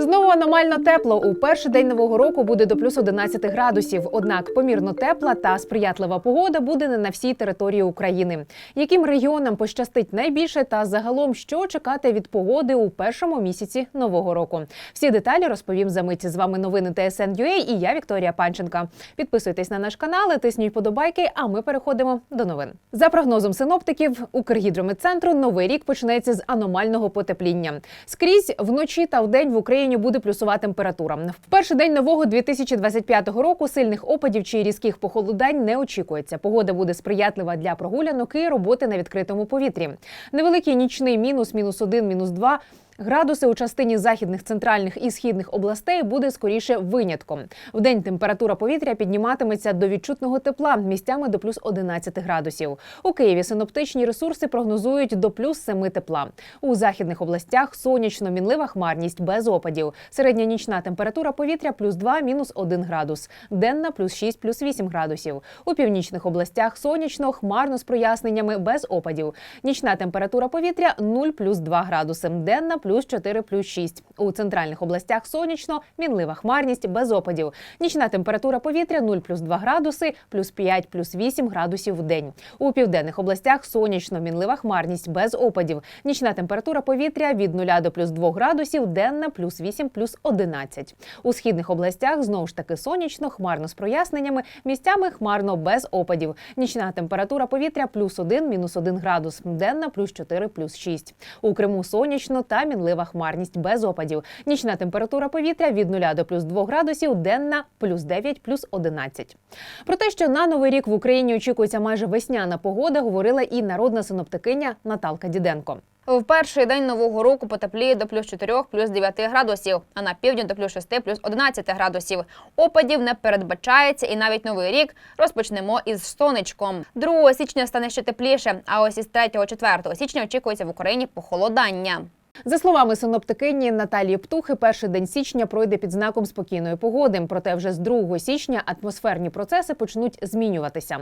Знову аномально тепло. У перший день нового року буде до плюс 11 градусів. Однак помірно тепла та сприятлива погода буде не на всій території України. Яким регіонам пощастить найбільше та загалом що чекати від погоди у першому місяці нового року? Всі деталі розповім за мить. З вами новини ТСН.UA і я Вікторія Панченка. Підписуйтесь на наш канал, тисніть подобайки. А ми переходимо до новин. За прогнозом синоптиків Укргідрометцентру, новий рік почнеться з аномального потепління. Скрізь вночі та вдень в Україні буде плюсова температура. В перший день нового 2025 року сильних опадів чи різких похолодань не очікується. Погода буде сприятлива для прогулянок і роботи на відкритому повітрі. Невеликий нічний мінус, мінус один, мінус два. Градуси у частині західних, центральних і східних областей буде скоріше винятком. В день температура повітря підніматиметься до відчутного тепла місцями до плюс 11 градусів. У Києві синоптичні ресурси прогнозують до плюс 7 тепла. У західних областях сонячно мінлива хмарність без опадів. Середня нічна температура повітря плюс 2, мінус 1 градус. Денна плюс 6, плюс 8 градусів. У північних областях сонячно, хмарно з проясненнями без опадів. Нічна температура повітря 0 плюс 2 градуси. Денна плюс 4, плюс 6. У центральних областях сонячно, мінлива хмарність без опадів. Нічна температура повітря 0 плюс 2 градуси, плюс 5, плюс 8 градусів в день. У південних областях сонячно, мінлива хмарність без опадів. Нічна температура повітря від 0 до плюс 2 градусів, денна плюс 8, плюс 11. У східних областях знову ж таки сонячно, хмарно з проясненнями, місцями хмарно без опадів. Нічна температура повітря плюс 1, мінус 1 градус, денна плюс 4, плюс 6. У Криму сонячно та мінлива хмарність без опадів. Нічна температура повітря від 0 до плюс 2 градусів, денна плюс 9, плюс 11. Про те, що на новий рік в Україні очікується майже весняна погода, говорила і народна синоптикиня Наталка Діденко. В перший день нового року потепліє до плюс 4, плюс 9 градусів, а на півдні до плюс 6, плюс 11 градусів. Опадів не передбачається, і навіть новий рік розпочнемо із сонечком. 2 січня стане ще тепліше, а ось із 3-4 січня очікується в Україні похолодання. За словами синоптикині Наталії Птухи, перший день січня пройде під знаком спокійної погоди. Проте вже з 2 січня атмосферні процеси почнуть змінюватися.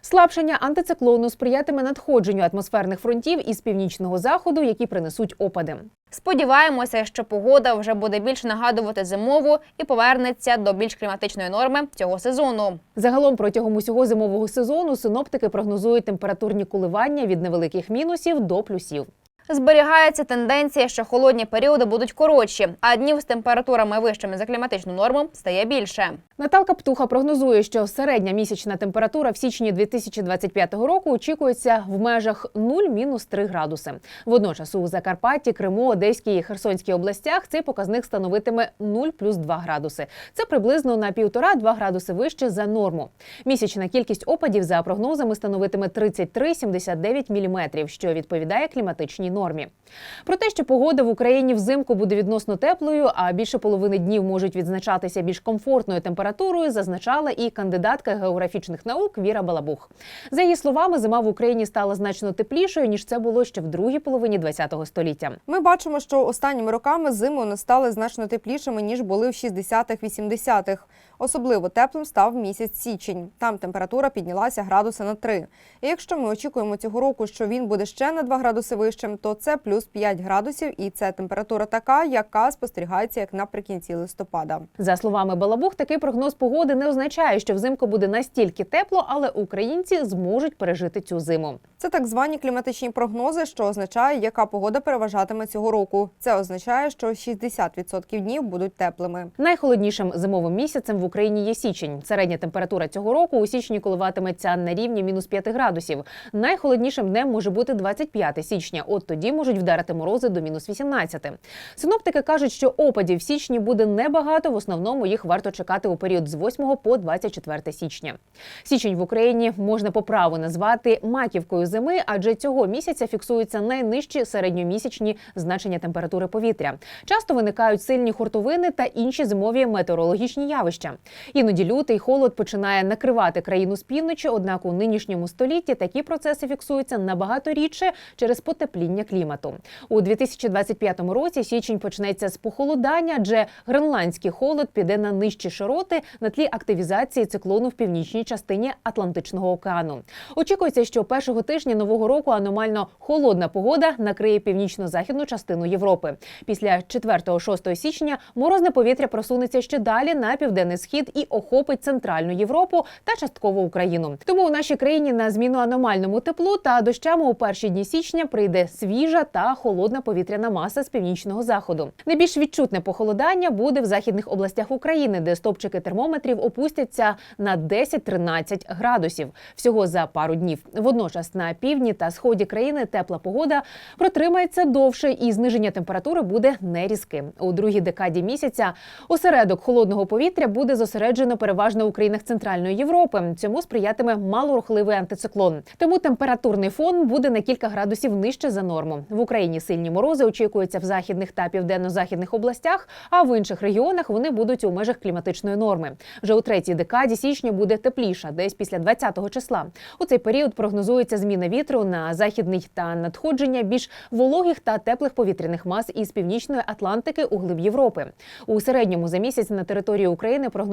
Слабшення антициклону сприятиме надходженню атмосферних фронтів із північного заходу, які принесуть опади. Сподіваємося, що погода вже буде більше нагадувати зимову і повернеться до більш кліматичної норми цього сезону. Загалом протягом усього зимового сезону синоптики прогнозують температурні коливання від невеликих мінусів до плюсів. Зберігається тенденція, що холодні періоди будуть коротші, а днів з температурами вищими за кліматичну норму стає більше. Наталка Птуха прогнозує, що середня місячна температура в січні 2025 року очікується в межах 0-3 градуси. Водночас у Закарпатті, Криму, Одеській і Херсонській областях цей показник становитиме 0 плюс 2 градуси. Це приблизно на 1,5-2 градуси вище за норму. Місячна кількість опадів за прогнозами становитиме 33-79 міліметрів, що відповідає кліматичній нормі. Про те, що погода в Україні взимку буде відносно теплою, а більше половини днів можуть відзначатися більш комфортною температурою, зазначала і кандидатка географічних наук Віра Балабух. За її словами, зима в Україні стала значно теплішою ніж це було ще в другій половині ХХ століття. Ми бачимо, що останніми роками зими у нас стали значно теплішими ніж були в 60-х-80-х. Особливо теплим став місяць січень. Там температура піднялася градуси на 3. І якщо ми очікуємо цього року, що він буде ще на 2 градуси вищим, то це плюс 5 градусів, і це температура така, яка спостерігається як наприкінці листопада. За словами Балабух, такий прогноз погоди не означає, що взимку буде настільки тепло, але українці зможуть пережити цю зиму. Це так звані кліматичні прогнози, що означає, яка погода переважатиме цього року. Це означає, що 60% днів будуть теплими. Найхолоднішим зимовим місяцем в Україні є січень. Середня температура цього року у січні коливатиметься на рівні мінус 5 градусів. Найхолоднішим днем може бути 25 січня. От тоді можуть вдарити морози до мінус 18. Синоптики кажуть, що опадів в січні буде небагато. В основному їх варто чекати у період з 8 по 24 січня. Січень в Україні можна по праву назвати маківкою зими, адже цього місяця фіксуються найнижчі середньомісячні значення температури повітря. Часто виникають сильні хуртовини та інші зимові метеорологічні явища. Іноді лютий холод починає накривати країну з півночі. Однак у нинішньому столітті такі процеси фіксуються набагато рідше через потепління клімату. У 2025 році січень почнеться з похолодання, адже гренландський холод піде на нижчі широти на тлі активізації циклону в північній частині Атлантичного океану. Очікується, що першого тижня нового року аномально холодна погода накриє північно-західну частину Європи. Після 4-6 січня морозне повітря просунеться ще далі на південний схід і охопить центральну Європу та частково Україну. Тому у нашій країні на зміну аномальному теплу та дощам у перші дні січня прийде свіжа та холодна повітряна маса з північного заходу. Найбільш відчутне похолодання буде в західних областях України, де стопчики термометрів опустяться на 10-13 градусів всього за пару днів. Водночас на півдні та сході країни тепла погода протримається довше, і зниження температури буде нерізким. У другій декаді місяця осередок холодного повітря буде зосереджено переважно у країнах Центральної Європи. Цьому сприятиме малорухливий антициклон. Тому температурний фон буде на кілька градусів нижче за норму. В Україні сильні морози очікуються в західних та південно-західних областях, а в інших регіонах вони будуть у межах кліматичної норми. Вже у третій декаді січня буде тепліша, десь після 20-го числа. У цей період прогнозується зміна вітру на західний та надходження більш вологих та теплих повітряних мас із північної Атлантики у глиб Європи. У середньому за місяць на території України прогнозується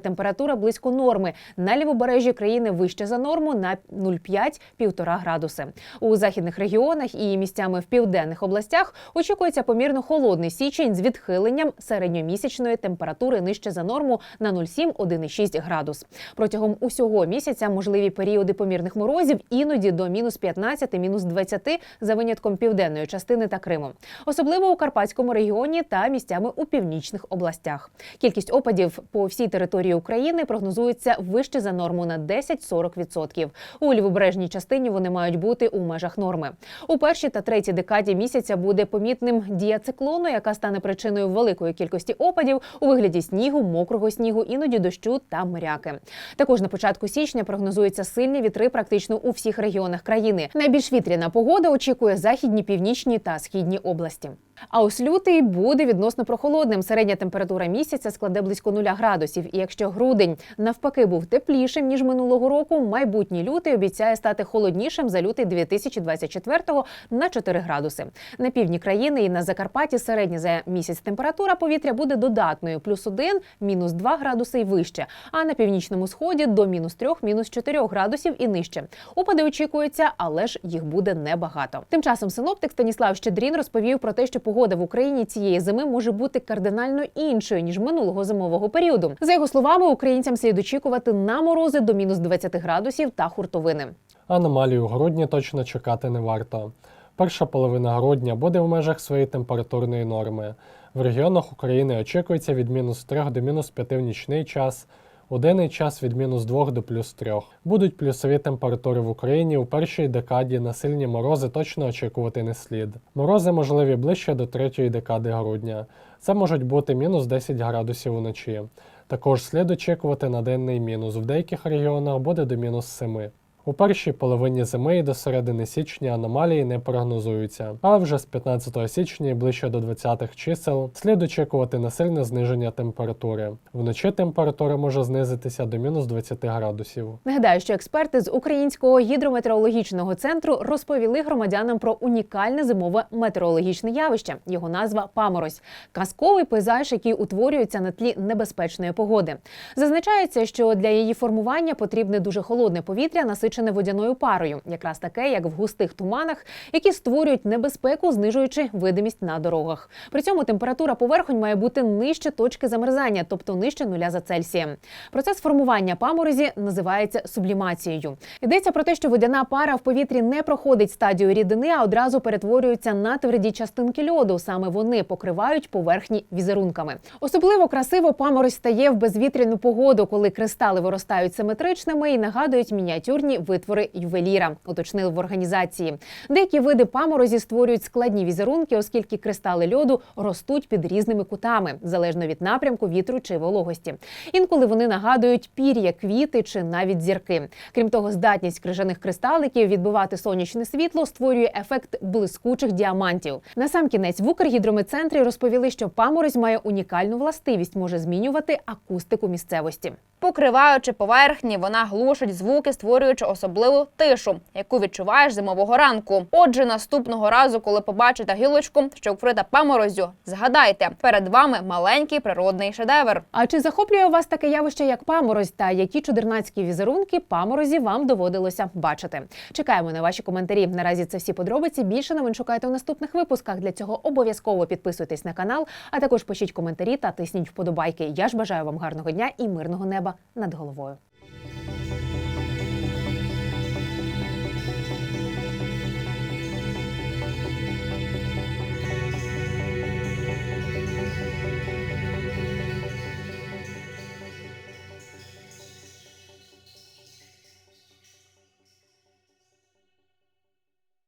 температура близько норми. На лівобережжі країни вище за норму на 0,5-1,5 градуси. У західних регіонах і місцями в південних областях очікується помірно холодний січень з відхиленням середньомісячної температури нижче за норму на 0,7-1,6 градус. Протягом усього місяця можливі періоди помірних морозів іноді до мінус 15, мінус 20 за винятком південної частини та Криму, особливо у Карпатському регіоні та місцями у північних областях. Кількість опадів по всій території України прогнозується вище за норму на 10-40%. У лівобережній частині вони мають бути у межах норми. У першій та третій декаді місяця буде помітним дія циклону, яка стане причиною великої кількості опадів у вигляді снігу, мокрого снігу, іноді дощу та моряки. Також на початку січня прогнозуються сильні вітри практично у всіх регіонах країни. Найбільш вітряна погода очікує західні, північні та східні області. А ось лютий буде відносно прохолодним. Середня температура місяця складе близько 0 градусів. І якщо грудень навпаки був теплішим ніж минулого року, майбутній лютий обіцяє стати холоднішим за лютий 2024-го на 4 градуси. На півдні країни і на Закарпатті середня за місяць температура повітря буде додатною плюс 1, мінус 2 градуси і вище. А на північному сході до мінус 3, мінус 4 градусів і нижче. Опади очікуються, але ж їх буде небагато. Тим часом синоптик Станіслав Щедрін розповів про те, що погода в Україні цієї зими може бути кардинально іншою ніж минулого зимового періоду. За його словами, українцям слід очікувати на морози до мінус 20 градусів та хуртовини. Аномалій у грудні точно чекати не варто. Перша половина грудня буде в межах своєї температурної норми. В регіонах України очікується від мінус 3 до мінус 5 в нічний час, у денний час від мінус 2 до плюс 3. Будуть плюсові температури в Україні у першій декаді на сильні морози точно очікувати не слід. Морози можливі ближче до третьої декади грудня. Це можуть бути мінус 10 градусів уночі. Також слід очікувати на денний мінус. В деяких регіонах буде до мінус 7. У першій половині зими і до середини січня аномалії не прогнозуються, але вже з 15 січня і ближче до 20-х чисел слід очікувати на сильне зниження температури. Вночі температура може знизитися до мінус 20 градусів. Нагадаю, що експерти з українського гідрометеорологічного центру розповіли громадянам про унікальне зимове метеорологічне явище. Його назва паморозь казковий пейзаж, який утворюється на тлі небезпечної погоди. Зазначається, що для її формування потрібне дуже холодне повітря, насичене водяною парою, якраз таке, як в густих туманах, які створюють небезпеку, знижуючи видимість на дорогах. При цьому температура поверхонь має бути нижче точки замерзання, тобто нижче нуля за Цельсієм. Процес формування паморозі називається сублімацією. Йдеться про те, що водяна пара в повітрі не проходить стадію рідини, а одразу перетворюються на тверді частинки льоду. Саме вони покривають поверхні візерунками. Особливо красиво паморозь стає в безвітряну погоду, коли кристали виростають симетричними і нагадують мініатюрні витвори ювеліра, уточнили в організації. Деякі види паморозі створюють складні візерунки, оскільки кристали льоду ростуть під різними кутами, залежно від напрямку вітру чи вологості. Інколи вони нагадують пір'я, квіти чи навіть зірки. Крім того, здатність крижаних кристаликів відбивати сонячне світло створює ефект блискучих діамантів. Насамкінець в Укргідрометцентрі розповіли, що паморозь має унікальну властивість, може змінювати акустику місцевості. Покриваючи поверхні, вона глушить звуки, створюючи особливу тишу, яку відчуваєш зимового ранку. Отже, наступного разу, коли побачите гілочку, що вкрита паморозю, згадайте, перед вами маленький природний шедевр. А чи захоплює вас таке явище, як паморозь, та які чудернацькі візерунки паморозі вам доводилося бачити? Чекаємо на ваші коментарі. Наразі це всі подробиці. Більше новин шукайте у наступних випусках. Для цього обов'язково підписуйтесь на канал, а також пишіть коментарі та тисніть вподобайки. Я ж бажаю вам гарного дня і мирного неба над головою.